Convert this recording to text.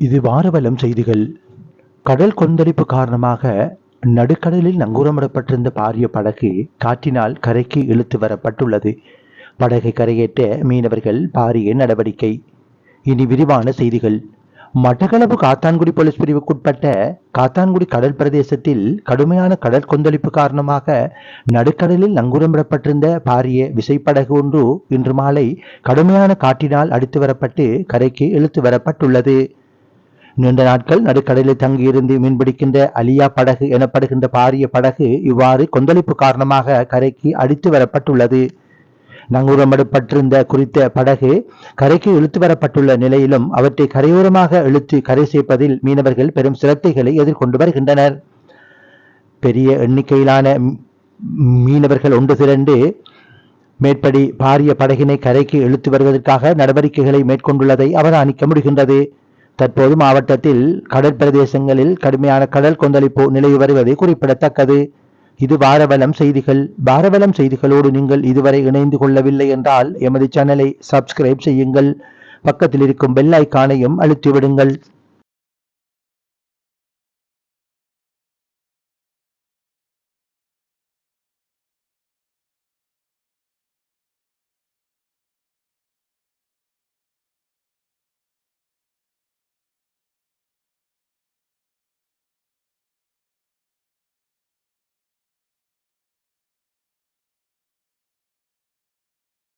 இது வாரவலம் செய்திகள். கடல் கொந்தளிப்பு காரணமாக நடுக்கடலில் நங்கூரமிடப்பட்டிருந்த பாரிய படகு காற்றினால் கரைக்கு இழுத்து வரப்பட்டுள்ளது. படகை கரையேற்ற மீனவர்கள் பாரிய நடவடிக்கை. இனி விரிவான செய்திகள். மட்டக்களப்பு காத்தான்குடி போலீஸ் பிரிவுக்குட்பட்ட காத்தான்குடி கடல் பிரதேசத்தில் கடுமையான கடல் கொந்தளிப்பு காரணமாக நடுக்கடலில் நங்கூரமிடப்பட்டிருந்த பாரிய விசைப்படகு ஒன்று இன்று மாலை கடுமையான காற்றினால் அடித்து வரப்பட்டு கரைக்கு இழுத்து வரப்பட்டுள்ளது. நீண்ட நாட்கள் நடுக்கடலில் தங்கியிருந்து மீன்பிடிக்கின்ற அலியா படகு எனப்படுகின்ற பாரிய படகு இவ்வாறு கொந்தளிப்பு காரணமாக கரைக்கு அடித்து வரப்பட்டுள்ளது. நங்கூரமிடப்பட்டிருந்த குறித்த படகு கரைக்கு இழுத்து வரப்பட்டுள்ள நிலையிலும் அவற்றை கரையோரமாக இழுத்து கரை சேர்ப்பதில் மீனவர்கள் பெரும் சிரத்தைகளை எதிர்கொண்டு வருகின்றனர். பெரிய எண்ணிக்கையிலான மீனவர்கள் ஒன்று திரண்டு மேற்படி பாரிய படகினை கரைக்கு இழுத்து வருவதற்காக நடவடிக்கைகளை மேற்கொண்டுள்ளதை அவதானிக்க முடிகின்றது. தற்போது மாவட்டத்தில் கடற்பிரதேசங்களில் கடுமையான கடல் கொந்தளிப்பு நிலவி வருவது குறிப்பிடத்தக்கது. இது வாரவலம் செய்திகள். வாரவலம் செய்திகளோடு நீங்கள் இதுவரை இணைந்து கொள்ளவில்லை என்றால் எமது சேனலை சப்ஸ்கிரைப் செய்யுங்கள். பக்கத்தில் இருக்கும் பெல் ஐக்கானையும் அழுத்திவிடுங்கள்.